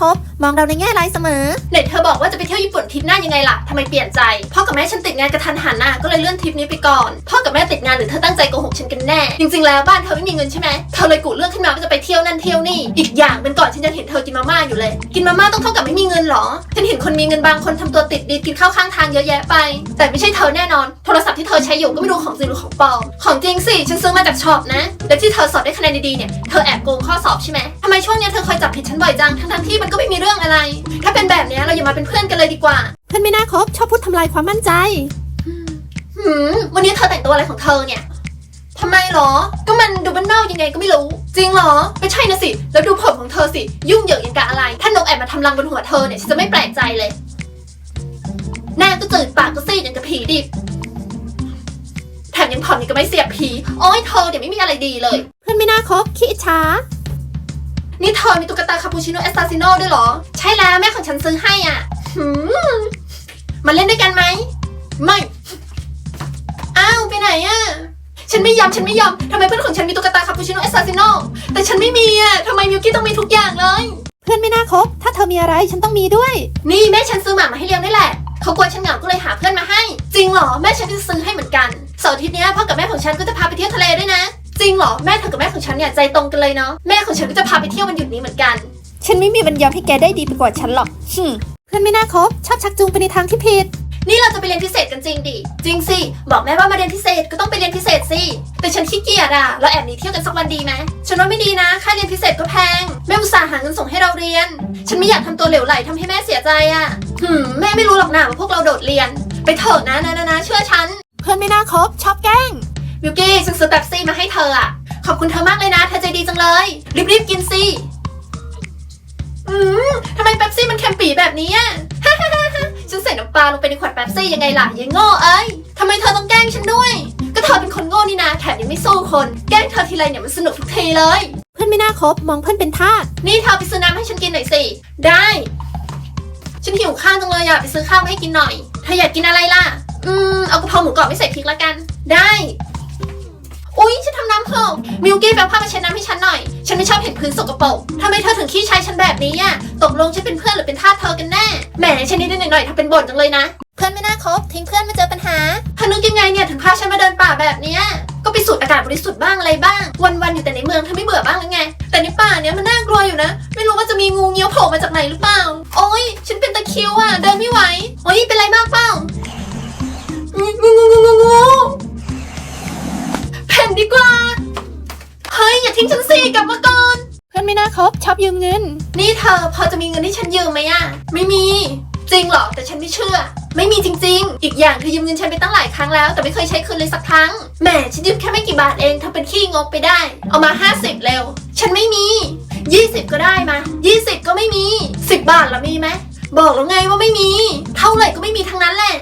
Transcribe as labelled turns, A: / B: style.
A: คบ มองเราในแง่ร้ายเสมอ
B: เน็ตเธอบอกว่าจะไปเที่ยวญี่ปุ่นทริปหน้ายังไงล่ะทำไมเปลี่ยนใจพ่อกับแม่ฉันติดงานกระทันหันน่ะก็เลยเลื่อนทริปนี้ไปก่อน พ่อกับแม่ติดงานหรือเธอตั้งใจโกหกฉันกันแน่ จริงๆแล้วบ้านเธอไม่มีเงินใช่ไหมเธอเลยกุเรื่องขึ้นมาว่าจะไปเที่ยวนั่นเที่ยวนี่อีกอย่างเป็นก่อนฉันยังเห็นเธอกินมาม่าอยู่เลย กินมาม่าต้องเท่ากับไม่มีเงินหรอฉันเห็นคนมีเงินบางคนทำตัวติดดีกินข้าวข้างทางเยอะแยะไป แต่ไม่ใช่เธอแน่นอน โทรศัพท์ที่เธอใช้อยู่ก็ไม่รู้ของจริงหรือของปลอมของจริงสิฉันซื้อมาจากช็อปนะและที่เธอสอบได้คะแนนดีๆเนี่ยเธอแอบโกงข้อสอบใช่ไหมทำไมช่วงนี้เธอคอยจับผิดฉันบ่อยจังทั้งๆที่มันก็ไม่มีเรื่องอะไร ถ้าเป็นแบบเนี้ยเราอย่ามาเป็นเพื่อนกันเลยดีกว่า
A: เพื่อนไม่น่าคบชอบพูดทำลายความมั่นใจ
B: หืม วันนี้เธอแต่งตัวอะไรของเธอเนี่ยทำไมหรอ ก็มันดูบ้านนอกยังไงก็ไม่รู้ จริงเหรอ ไม่ใช่นะสิ แล้วดูผมของเธอสิ ยุ่งเหยิงยังกะอะไร ถ้านกแอบมาทำรังบนหัวเธอเนี่ยฉันจะไม่แปลกใจเลย หน้าก็จืดปากก็ซีดอย่างกับผีดิบ แถมยังผ่อนยังกับไม่เสียบผี โอ้ยเธอเดี๋ยวไม่มีอะไรดีเลย
A: เพื่อนไม่น่าคบขี้อิจฉา
B: นี่เธอมีตุ๊กตาคาปูชิโน่เอสตาซิโน่ด้วยเหรอ ใช่แล้วแม่ของฉันซื้อให้อะหืมมาเล่นด้วยกันไหม ไม่ อ้าว ไปไหนอะ ฉันไม่ยอม ฉันไม่ยอม ทำไมเพื่อนของฉันมีตุ๊กตาคาปูชิโน่เอสตาซิโน่แต่ฉันไม่มีอะทำไมมิวกี้ต้องมีทุกอย่างเลย
A: เพื่อนไม่น่าคบ ถ้าเธอมีอะไรฉันต้องมีด้วย
B: นี่แม่ฉันซื้อหมามาให้เลี้ยงนี่แหละ เขากลัวฉันเหงาก็เลยหาเพื่อนมาให้ จริงเหรอ แม่ฉันก็จะซื้อให้เหมือนกัน เสาร์อาทิตย์เนี้ยพ่อกับแม่ของฉันก็จะพาไปเที่ยวทะเลด้วยนะ จริงเหรอ แม่เธอกับแม่ของฉันเนี่ยใจตรงกันเลยเนาะแม่ของฉันก็จะพาไปเที่ยววันหยุดนี้เหมือนกัน
A: ฉันไม่มีวันยอมให้แกได้ดีไปกว่าฉันหรอกหึมเพื่อนไม่น่าคบชอบชักจูงไปในทางที่ผิด
B: นี่เราจะไปเรียนพิเศษกันจริงดิจริงสิบอกแม่ว่ามาเรียนพิเศษก็ต้องไปเรียนพิเศษสิแต่ฉันขี้เกียจอะเราแอบหนีเที่ยวกันสักวันดีไหมฉันว่าไม่ดีนะค่าเรียนพิเศษก็แพงแม่อุตส่าห์หาเงินส่งให้เราเรียน ฉันไม่อยากทำตัวเหลวไหลทำให้แม่เสียใจอะหืมแม่ไม่รู้หรอกนะว่าพวกเราโดดเรียน ไปเถอะนะนะนะนะเชื่อฉัน
A: เพื่อนไม่น่าคบชอบแกล้ง
B: มิวกี้ฉันซื้อแป๊บซี่มาให้เธออะขอบคุณเธอมากเลยนะ เธอใจดีจังเลย รีบๆกินสิอืมทำไมแป๊บซี่มันเค็มปีแบบนี้อะฉันใส่น้ำปลาลงไปในขวดแป๊บซี่ยังไงล่ะยังโง่เอ้ยทำไมเธอต้องแกล้งฉันด้วย ก็เธอเป็นคนโง่นี่นะแถมยังไม่สู้คน แกล้งเธอทีไรเนี่ยมันสนุกทุกทีเลย
A: เพื่อนไม่น่าคบมองเพื่อนเป็นทาส
B: นี่เธอไปซื้อน้ำให้ฉันกินหน่อยสิ ได้ ฉันหิวข้าวจังเลยอะไปซื้อข้าวมาให้กินหน่อย เธออยากกินอะไรล่ะ อืม เอากะเพราหมูกรอบไม่ใส่พริกละกัน ได้อุ๊ย ฉันทำน้ำหกมิวกี้แปลผ้ามาเช็ดน้ำให้ฉันหน่อย ฉันไม่ชอบเห็นพื้นสกปรกทำไมเธอถึงขี้ใช้ฉันแบบนี้อะตกลงฉันเป็นเพื่อนหรือเป็นทาสเธอกันแน่ แหมฉันนิดๆหน่อยๆทำเป็นบ่นจังเลยนะ
A: เพื่อนไม่น่าคบทิ้งเพื่อนมาเจอปัญหา
B: เธอนึกยังไงเนี่ยถึงพาฉันมาเดินป่าแบบเนี้ยก็ไปสูดอากาศบริสุทธิ์บ้างอะไรบ้าง วันๆอยู่แต่ในเมืองเธอไม่เบื่อบ้างหรือไง แต่ในป่าเนี้ยมันน่ากลัวอยู่นะ ไม่รู้ว่าจะมีงูเงี้ยวโผล่มาจากไหนหรือเปล่า โอ๊ย ฉันเป็นตะคริวอะเดินไม่ไหว โอ๊ยเป็นไรมากเปล่างู ทิ้งฉันสิกลับมาก่อน
A: เพื่อนไม่น่าคบชอบยืมเงิน
B: นี่เธอพอจะมีเงินให้ฉันยืมไหมอะไม่มี จริงเหรอแต่ฉันไม่เชื่อ ไม่มีจริง ๆ อีกอย่างเธอยืมเงินฉันไปตั้งหลายครั้งแล้ว แต่ไม่เคยใช้คืนเลยสักครั้งแหมฉันยืมแค่ไม่กี่บาทเองเธอเป็นขี้งกไปได้ เอามา 50 เร็ว ฉันไม่มี 20 ก็ได้มา 20 ก็ไม่มี 10 บาทละมีไหมบอกแล้วไงว่าไม่มี เท่าไหร่ก็ไม่มีทั้งนั้นแหละ